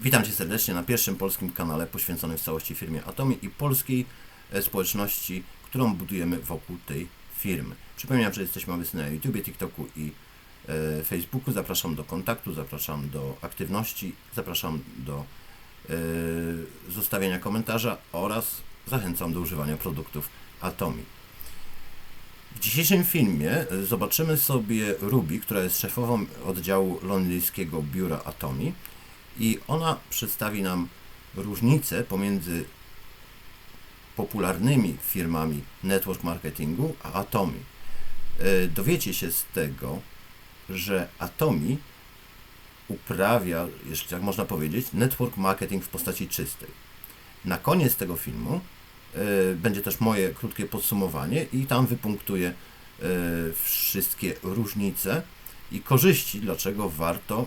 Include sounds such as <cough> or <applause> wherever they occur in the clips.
Witam Cię serdecznie na pierwszym polskim kanale poświęconym w całości firmie Atomi i polskiej e, społeczności, którą budujemy wokół tej firmy. Przypominam, że jesteśmy obecni na YouTube, TikToku i e, Facebooku. Zapraszam do kontaktu, zapraszam do aktywności, zapraszam do e, zostawienia komentarza oraz zachęcam do używania produktów Atomi. W dzisiejszym filmie e, zobaczymy sobie Ruby, która jest szefową oddziału londyńskiego biura Atomi i ona przedstawi nam różnicę pomiędzy popularnymi firmami network marketingu a Atomi. E, Dowiecie się z tego, że Atomi uprawia, jeśli tak można powiedzieć, network marketing w postaci czystej. Na koniec tego filmu e, będzie też moje krótkie podsumowanie i tam wypunktuję e, wszystkie różnice i korzyści, dlaczego warto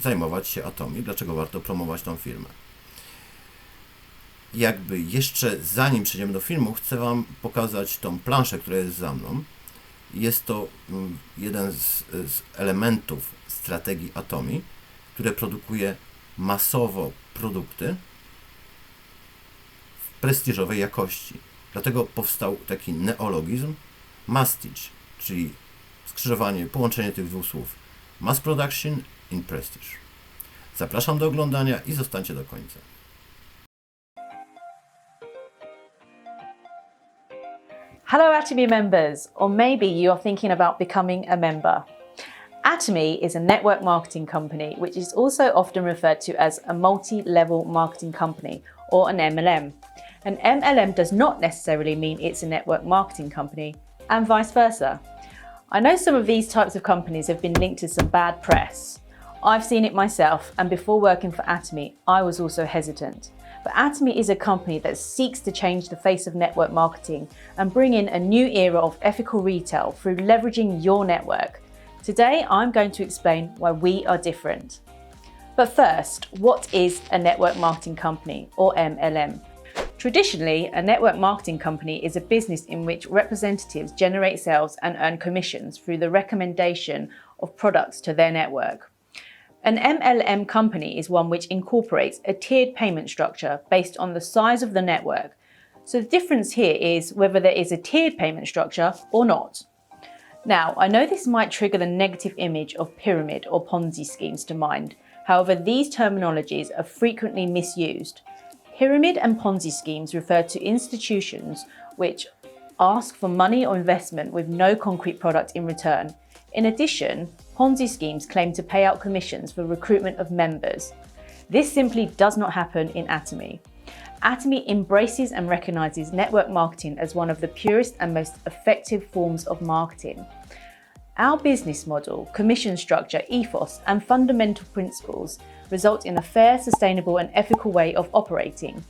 zajmować się Atomi, dlaczego warto promować tą firmę. Jakby jeszcze zanim przejdziemy do filmu, chcę Wam pokazać tą planszę, która jest za mną. Jest to mm, jeden z, z elementów strategii Atomi, które produkuje masowo produkty w prestiżowej jakości. Dlatego powstał taki neologizm mastage, czyli skrzyżowanie, połączenie tych dwóch słów. Mass production in prestige. Zapraszam do oglądania i zostańcie do końca. Hello, Atomy members, or maybe you are thinking about becoming a member. Atomy is a network marketing company, which is also often referred to as a multi level marketing company or an MLM. An MLM does not necessarily mean it's a network marketing company, and vice versa. I know some of these types of companies have been linked to some bad press. I've seen it myself, and before working for Atomy, I was also hesitant. But Atomy is a company that seeks to change the face of network marketing and bring in a new era of ethical retail through leveraging your network. Today, I'm going to explain why we are different. But first, what is a network marketing company or MLM? Traditionally, a network marketing company is a business in which representatives generate sales and earn commissions through the recommendation of products to their network. An MLM company is one which incorporates a tiered payment structure based on the size of the network. So the difference here is whether there is a tiered payment structure or not. Now, I know this might trigger the negative image of pyramid or Ponzi schemes to mind. However, these terminologies are frequently misused. Pyramid and Ponzi schemes refer to institutions which ask for money or investment with no concrete product in return. In addition, Ponzi schemes claim to pay out commissions for recruitment of members. This simply does not happen in Atomy. Atomy embraces and recognizes network marketing as one of the purest and most effective forms of marketing. Our business model, commission structure, ethos, and fundamental principles result in a fair, sustainable, and ethical way of operating.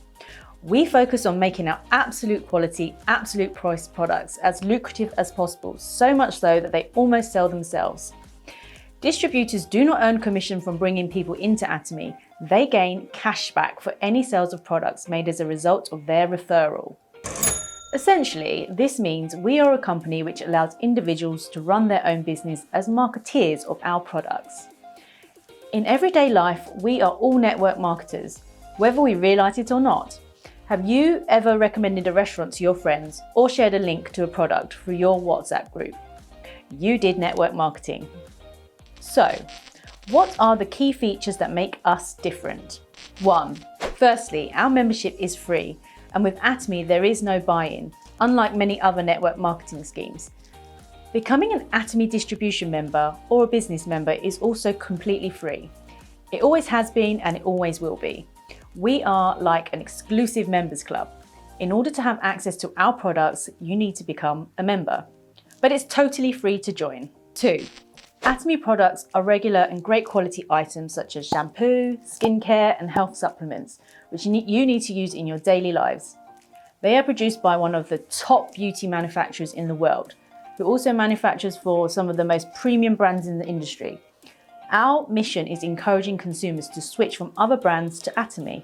We focus on making our absolute quality, absolute price products as lucrative as possible, so much so that they almost sell themselves. Distributors do not earn commission from bringing people into Atomy, they gain cash back for any sales of products made as a result of their referral. Essentially, this means we are a company which allows individuals to run their own business as marketeers of our products. In everyday life, we are all network marketers, whether we realise it or not. Have you ever recommended a restaurant to your friends or shared a link to a product through your WhatsApp group? You did network marketing. So, what are the key features that make us different? One, firstly, our membership is free, and with Atomy, there is no buy in, unlike many other network marketing schemes. Becoming an Atomy distribution member or a business member is also completely free. It always has been and it always will be. We are like an exclusive members club. In order to have access to our products, you need to become a member. But it's totally free to join. Two, Atomy products are regular and great quality items such as shampoo, skincare, and health supplements, which you need, to use in your daily lives. They are produced by one of the top beauty manufacturers in the world, who also manufactures for some of the most premium brands in the industry. Our mission is encouraging consumers to switch from other brands to Atomy.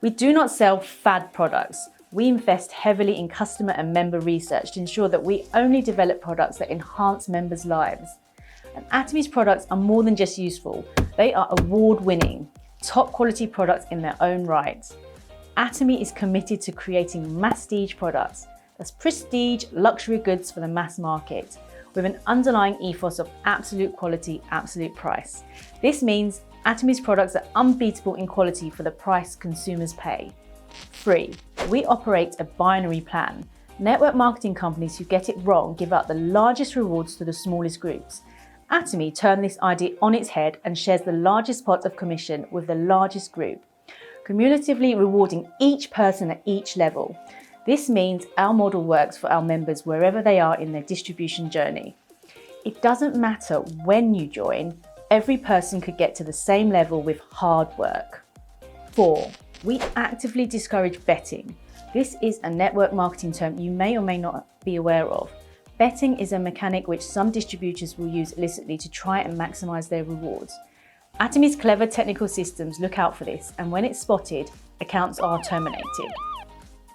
We do not sell fad products. We invest heavily in customer and member research to ensure that we only develop products that enhance members' lives. And Atomy's products are more than just useful, they are award winning. top quality products in their own right. Atomy is committed to creating masstige products. That's prestige luxury goods for the mass market with an underlying ethos of absolute quality, absolute price. This means Atomy's products are unbeatable in quality for the price consumers pay. 3. We operate a binary plan. Network marketing companies who get it wrong give out the largest rewards to the smallest groups. Atomy turned this idea on its head and shares the largest pot of commission with the largest group, cumulatively rewarding each person at each level. This means our model works for our members wherever they are in their distribution journey. It doesn't matter when you join, every person could get to the same level with hard work. 4. We actively discourage betting. This is a network marketing term you may or may not be aware of. Betting is a mechanic which some distributors will use illicitly to try and maximize their rewards. Atomy's clever technical systems look out for this, and when it's spotted, accounts are terminated.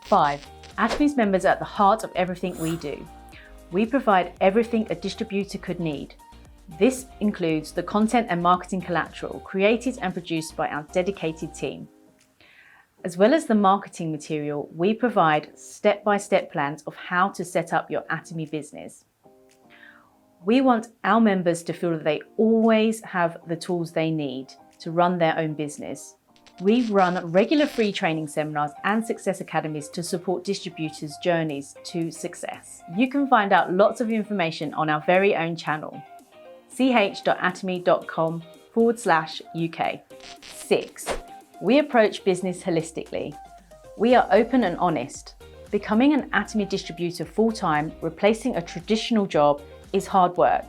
5. Atomy's members are at the heart of everything we do. We provide everything a distributor could need. This includes the content and marketing collateral created and produced by our dedicated team. As well as the marketing material, we provide step by step plans of how to set up your Atomy business. We want our members to feel that they always have the tools they need to run their own business. We run regular free training seminars and success academies to support distributors' journeys to success. You can find out lots of information on our very own channel, ch.atomy.com forward slash UK. 6. We approach business holistically. We are open and honest. Becoming an Atomy distributor full time, replacing a traditional job, is hard work.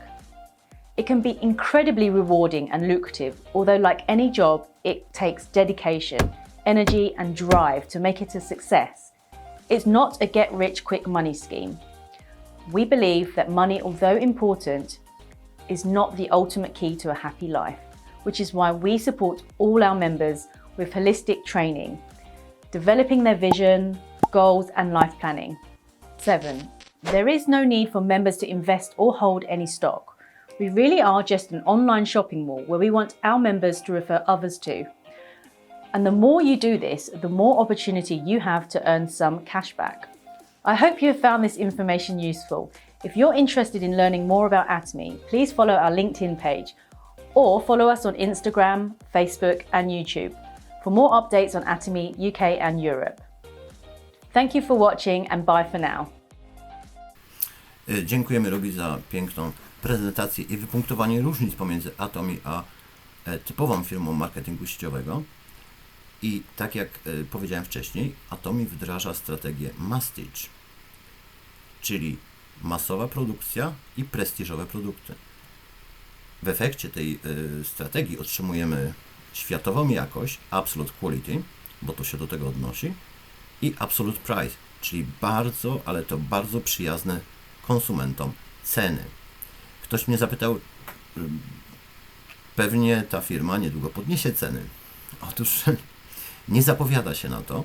It can be incredibly rewarding and lucrative, although, like any job, it takes dedication, energy, and drive to make it a success. It's not a get rich quick money scheme. We believe that money, although important, is not the ultimate key to a happy life, which is why we support all our members with holistic training, developing their vision, goals, and life planning. 7. There is no need for members to invest or hold any stock. We really are just an online shopping mall where we want our members to refer others to. And the more you do this, the more opportunity you have to earn some cash back. I hope you have found this information useful. If you're interested in learning more about Atomy, please follow our LinkedIn page or follow us on Instagram, Facebook, and YouTube for more updates on Atomy UK and Europe. Thank you for watching and bye for now. E, Dziękujemy Ruby za piękną prezentację i wypunktowanie różnic pomiędzy Atomy a e, typową firmą marketingu sieciowego. I tak jak e, powiedziałem wcześniej, Atomy wdraża strategię Mastage, czyli masowa produkcja i prestiżowe produkty. W efekcie tej strategii otrzymujemy światową jakość, absolute quality, bo to się do tego odnosi, i absolute price, czyli bardzo, ale to bardzo przyjazne konsumentom ceny. Ktoś mnie zapytał, pewnie ta firma niedługo podniesie ceny. Otóż <laughs> nie zapowiada się na to,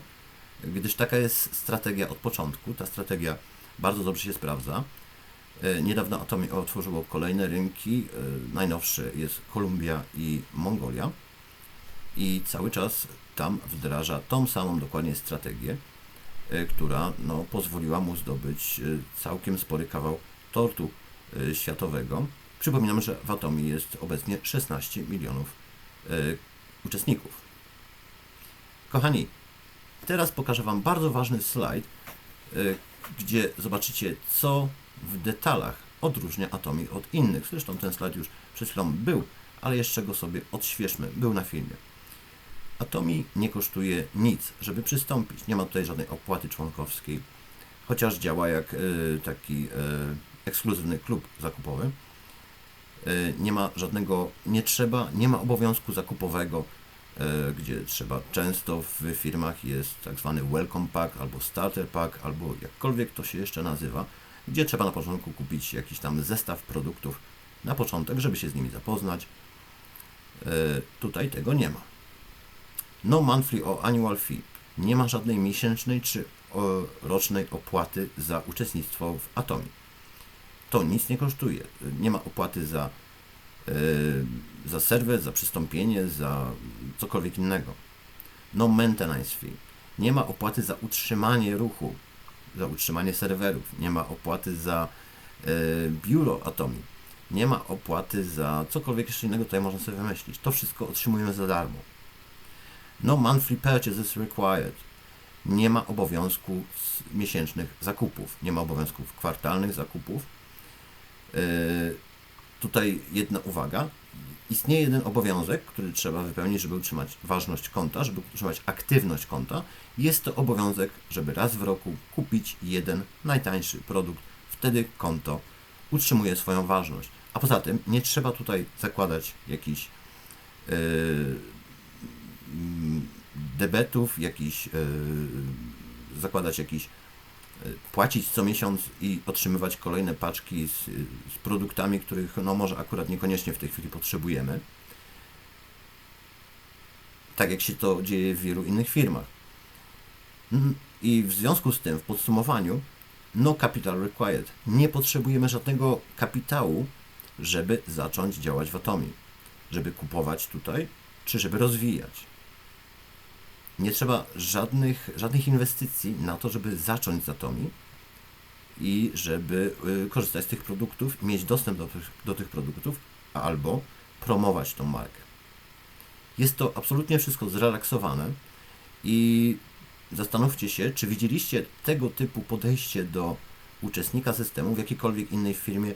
gdyż taka jest strategia od początku. Ta strategia bardzo dobrze się sprawdza. E, Niedawno Atomy otworzyło kolejne rynki. E, Najnowszy jest Kolumbia i Mongolia. I cały czas tam wdraża tą samą dokładnie strategię, e, która no, pozwoliła mu zdobyć e, całkiem spory kawał tortu e, światowego. Przypominam, że w Atomy jest obecnie 16 milionów uczestników. Kochani, teraz pokażę Wam bardzo ważny slajd, gdzie zobaczycie, co w detalach odróżnia Atomy od innych. Zresztą ten slajd już przed chwilą był, ale jeszcze go sobie odświeżmy. Był na filmie. Atomy nie kosztuje nic, żeby przystąpić. Nie ma tutaj żadnej opłaty członkowskiej, chociaż działa jak e, taki e, ekskluzywny klub zakupowy. E, Nie ma żadnego, nie trzeba, nie ma obowiązku zakupowego, gdzie trzeba często w firmach jest tak zwany welcome pack albo starter pack, albo jakkolwiek to się jeszcze nazywa, gdzie trzeba na początku kupić jakiś tam zestaw produktów na początek, żeby się z nimi zapoznać. Tutaj tego nie ma. No monthly or annual fee. Nie ma żadnej miesięcznej czy rocznej opłaty za uczestnictwo w Atomie. To nic nie kosztuje. Nie ma opłaty za, e, za serwer, za przystąpienie, za cokolwiek innego. No maintenance fee. Nie ma opłaty za utrzymanie ruchu, za utrzymanie serwerów. Nie ma opłaty za e, biuro Atomi. Nie ma opłaty za cokolwiek jeszcze innego tutaj można sobie wymyślić. To wszystko otrzymujemy za darmo. No monthly purchases required. Nie ma obowiązku miesięcznych zakupów. Nie ma obowiązków kwartalnych zakupów. Yy, tutaj jedna uwaga. Istnieje jeden obowiązek, który trzeba wypełnić, żeby utrzymać ważność konta, żeby utrzymać aktywność konta. Jest to obowiązek, żeby raz w roku kupić jeden najtańszy produkt. Wtedy konto utrzymuje swoją ważność. A poza tym nie trzeba tutaj zakładać jakichś yy, debetów, jakichś yy, zakładać jakiś yy, płacić co miesiąc i otrzymywać kolejne paczki z, z produktami, których no może akurat niekoniecznie w tej chwili potrzebujemy. Tak jak się to dzieje w wielu innych firmach. Mm, I w związku z tym, w podsumowaniu, no capital required. Nie potrzebujemy żadnego kapitału, żeby zacząć działać w Atomi. Żeby kupować tutaj, czy żeby rozwijać. Nie trzeba żadnych, żadnych inwestycji na to, żeby zacząć z Atomi i żeby y, korzystać z tych produktów, mieć dostęp do tych, do tych produktów, albo promować tą markę. Jest to absolutnie wszystko zrelaksowane i zastanówcie się, czy widzieliście tego typu podejście do uczestnika systemu w jakiejkolwiek innej firmie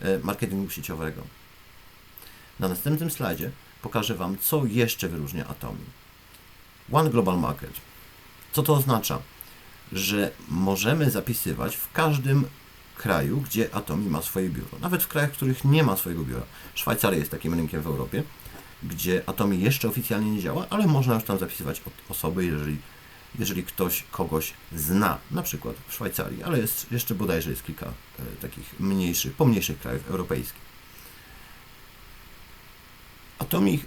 e, marketingu sieciowego. Na następnym slajdzie pokażę Wam, co jeszcze wyróżnia Atomi. One Global Market. Co to oznacza? Że możemy zapisywać w każdym kraju, gdzie Atomi ma swoje biuro. Nawet w krajach, w których nie ma swojego biura. Szwajcaria jest takim rynkiem w Europie, gdzie Atomi jeszcze oficjalnie nie działa, ale można już tam zapisywać osoby, jeżeli, jeżeli ktoś kogoś zna, na przykład w Szwajcarii, ale jest jeszcze bodajże jest kilka e, takich mniejszych, pomniejszych krajów europejskich. Atomic e,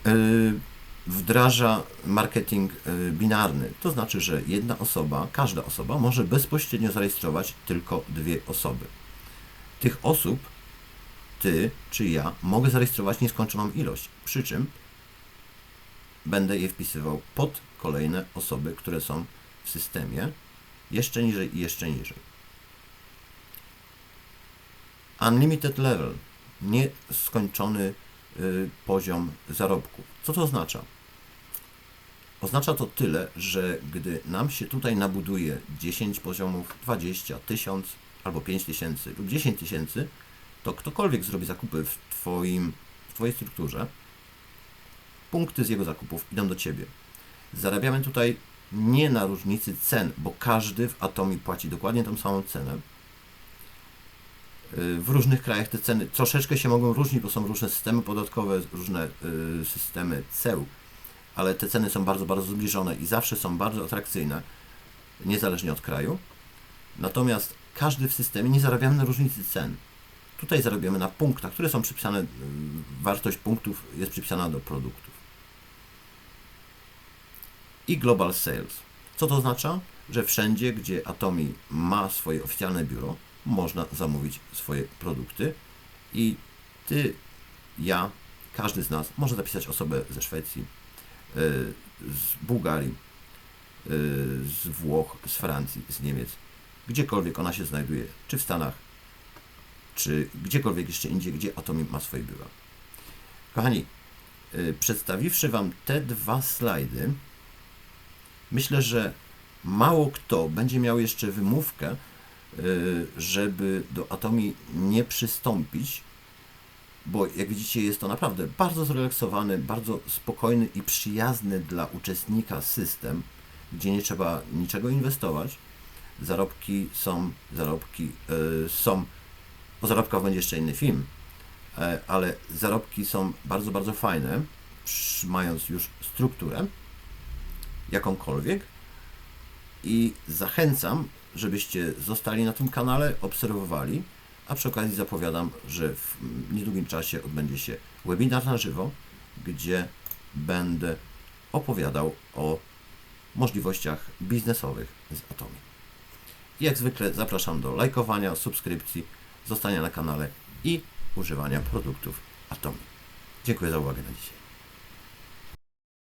wdraża marketing e, binarny. To znaczy, że jedna osoba, każda osoba może bezpośrednio zarejestrować tylko dwie osoby. Tych osób, ty czy ja, mogę zarejestrować nieskończoną ilość. Przy czym będę je wpisywał pod kolejne osoby, które są w systemie, jeszcze niżej i jeszcze niżej. Unlimited level, nieskończony y, poziom zarobku. Co to oznacza? Oznacza to tyle, że gdy nam się tutaj nabuduje 10 poziomów, 20, 1000 albo 5000 lub 10 tysięcy, to ktokolwiek zrobi zakupy w, twoim, w Twojej strukturze, punkty z jego zakupów idą do Ciebie. Zarabiamy tutaj nie na różnicy cen, bo każdy w Atomi płaci dokładnie tą samą cenę. Y, W różnych krajach te ceny troszeczkę się mogą różnić, bo są różne systemy podatkowe, różne y, systemy ceł, ale te ceny są bardzo, bardzo zbliżone i zawsze są bardzo atrakcyjne, niezależnie od kraju. Natomiast każdy w systemie nie zarabiamy na różnicy cen. Tutaj zarabiamy na punktach, które są przypisane, y, wartość punktów jest przypisana do produktów. I Global Sales. Co to oznacza? Że wszędzie, gdzie Atomi ma swoje oficjalne biuro, można zamówić swoje produkty i ty, ja, każdy z nas może zapisać osobę ze Szwecji, z Bułgarii, y, z Włoch, z Francji, z Niemiec, gdziekolwiek ona się znajduje, czy w Stanach, czy gdziekolwiek jeszcze indziej, gdzie Atomi ma swoje biura. Kochani, y, przedstawiwszy Wam te dwa slajdy, myślę, że mało kto będzie miał jeszcze wymówkę, y, żeby do Atomi nie przystąpić, bo jak widzicie jest to naprawdę bardzo zrelaksowany, bardzo spokojny i przyjazny dla uczestnika system, gdzie nie trzeba niczego inwestować. Zarobki są, zarobki y, są, o zarobkach będzie jeszcze inny film, e, ale zarobki są bardzo, bardzo fajne, mając już strukturę jakąkolwiek i zachęcam, żebyście zostali na tym kanale, obserwowali, a przy okazji zapowiadam, że w niedługim czasie odbędzie się webinar na żywo, gdzie będę opowiadał o możliwościach biznesowych z Atomi. I jak zwykle zapraszam do lajkowania, subskrypcji, zostania na kanale i używania produktów Atomi. Dziękuję za uwagę na dzisiaj.